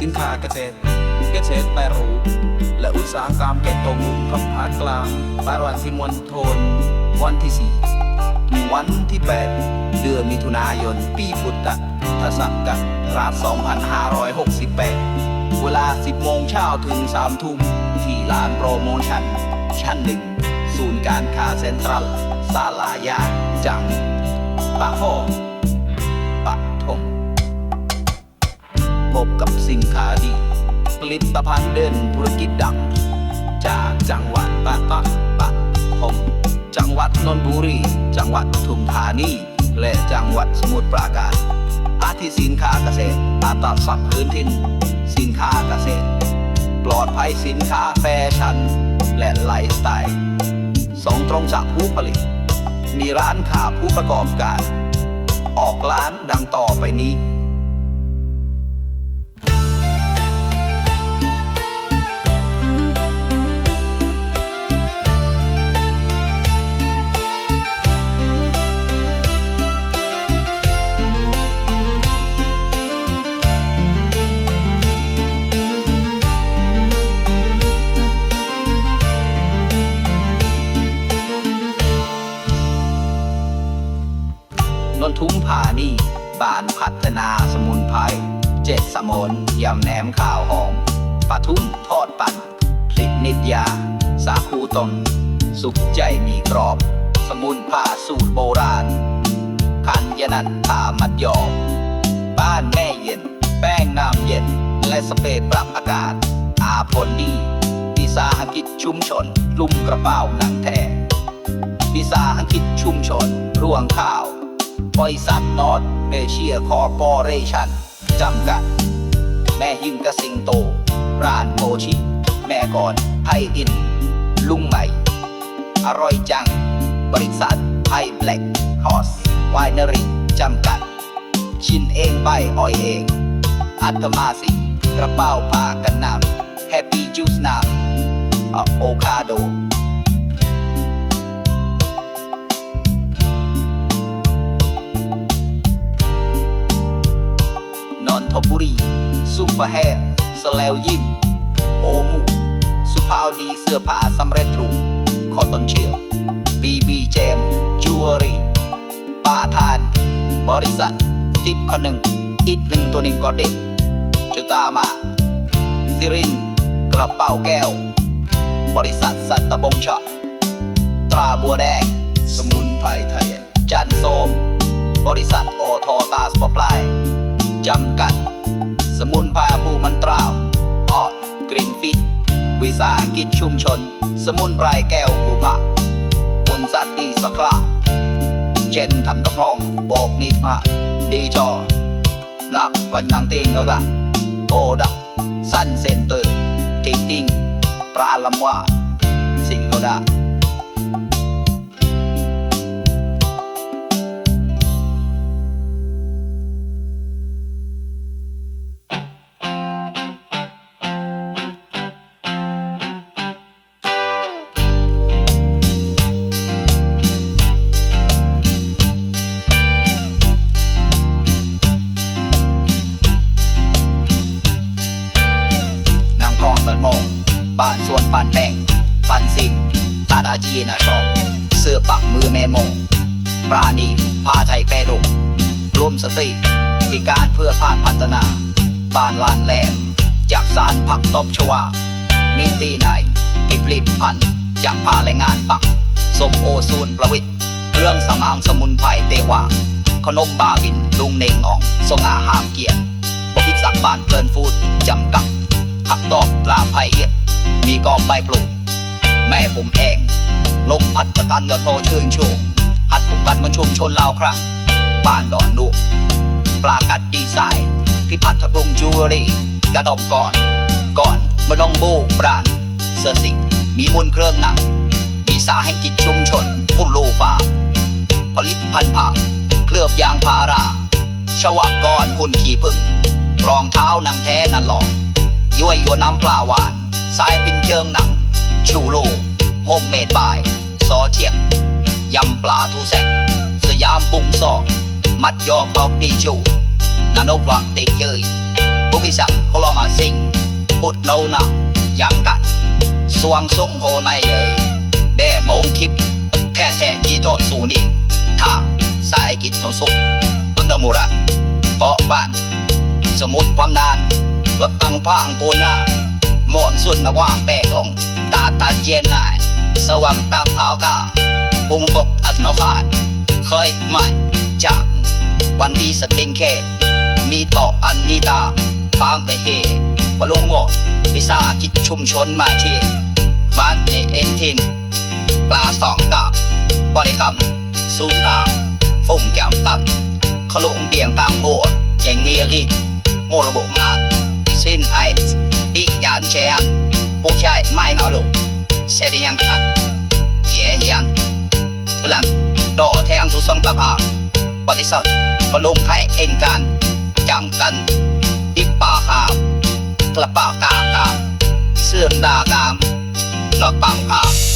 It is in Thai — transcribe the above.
สินค้าเกษตร เกษตรแปรรูปและอุตสาหกรรมเก็บตกลุ่มกับภาคกลางปายวันที่มณฑลวันที่ 4 วันที่ 8 เดือนมิถุนายน ปีพุทธศักราช2568 เวลา 10 โมงเช้าถึง 3 ทุ่มที่ลานโปรโมชั่น ชั้นหนึ่ง ศูนย์การค้าเซ็นทรัล ศาลายาจังปะห้อป ลิตภัณฑ์เด่นธุรกิจดัง จากจังหวัดปะปะปะทงจังหวัดนนทบุรี จังหวัดปทุมธานี และจังหวัดสมุทรปราการอาทิสินค้าเกษตรอาตาสัตว์พื้นถิ่น สินค้าเกษตร ปลอดภัยสินค้าแฟชั่น และไลฟ์สไตล์ส่งตรงจากผู้ผลิต มีร้านค้าผู้ประกอบการ ออกร้านดังต่อไปนี้ มนยำแหนมข้าวหอมปลาทุ่มทอดปั่นพริกนิดยา สาคูตนสุกใจมีกรอบ สมุนไพรสูตรโบราณคันยนันทามัดยอมบ้านแม่เย็น แป้งน้ำเย็น และสเปรย์ปรับอากาศ อาผลดีวิสาหกิจชุมชน ลุ่มกระเป๋าหนังแท้วิสาหกิจชุมชน ร่วงข้าวบริษัทนอตเอเชียคอร์ปอเรชั่นจำกัด แม่ยิงกระสิงโตร้านโมชิ แม่ก่อนไทยอิน ลุงใหม่ อร่อยจัง บริษัทไทยแบล็กฮอสไวนารีจำกัด ชินเองใบอ้อยเอง อัตมาสิ กระเป๋าผ้ากันนำแฮปปี้จูสน้ำอะโอคาโด ซุปเปอร์แฮร์สแลวยิมโอมูสุภาวดีเสื้อผ้าสำเร็จรูปคอตตอนเชียบีบีเจมจูเวอรี่ปาทาน บริษัททิปคนหนึ่งอีกหนึ่งตัวหนึ่งก็เด็กจุตามาซิริน กระเป๋าแก้ว บริษัทสัตตบงชะตราบัวแดง สมุนไพรไทย จันโสม บริษัทโอทอตาสปอปลน์จำกัด สมุนไพรภูมันตราออดกรีนฟิต วิสาหกิจชุมชน สมุนไพรแก้วบุพะปุนสัตตีสคราเจนทำกระพองโบกนิดมาดีจอหลับวันนังติงแล้วละโอดักสั้นเซนเตอร์ติงติงปลาลำว่า สิงโกด บ้านสวนปานแป้งปันสิงตาดาจีนาชอบเสื้อปักมือแมนโมงปราณีพาไทยแปรดกร่วมสติพิการเพื่อภาคพัฒนา บ้านลานแหลมจากสารผักตบชวามินตีไหนกิบลิบพันธุ์จากผ้าแรงงานปักสมโอซูนประวิทย์เครื่องสำอางสมุนไพรเตวาขนมบาบินลุงเนงอ่องทรงอาหามเกียรติบริษัทบ้านเพลินฟูดจำกัดผักดอกปลาไผ่เอียด มีกองใบปลูก แม่ผมเอง ลมพัดประกันกระโตชื่นชูหัดผมกันมันชุมชนลาวครับบ้านดอนลูกปลากัดดีไซน์ที่พัทลุงจูเวลรี่กระดมก่อน ก่อนมาลองโบปราณเสื้อสิงมีมุนเครื่องหนังมีสาให้กิจชุมชนพุ่นโลฟ้าผลิตพันธุ์ผักเคลือบยางพาราชวากรคุณขี่พึ่งรองเท้านังแท้นันหลอกย้วยยัวน้ำปลาหวาน สายเป็นเชิงหนัง ชูโลโฮมเมดบาย ซอเทียมยำปลาทูแสกสยามปุ้งซอก มัดยอมบอกดีจูนานกว่าติดเยยบุมิสังโคลมาสิงพุดเราหนักยังกันสวงทรงโหในเอ่ยแด่มงทิพย์แค่แท้ที่โตสูนี่ทางสายกิจโนสุขตุนมุระเกาะบ้าน สมุดความนานรถตังพางปูนา หมอนสุดนว่าแปกองตาตาเย็นนายสว่างตามเท้ากาปุงบกอัตนพาดเคยไม่จากวันที่สติงแค่มีต่ออันนิตาฟางไปเฮวลงโงวิสาหกิจชุมชนมาเทบ้านเอเอ็นทินปลาสองกาบริกรรมสูงตาฟุ่มแก้มตันขลุงเบี่ยงตามโบสถ์เจงเนียรีโมระบบงานสิ้นไอ อีกยานเชียนผู้ชายไม่เอาลูกเสียดียังคัดเยียยังหลังดอแทงสุสงตะพาบริษัทพลุงให้เองกันจังกันดิปาขาวกระป๋าตาตามเสื่อมดากามกระเป๋าขาม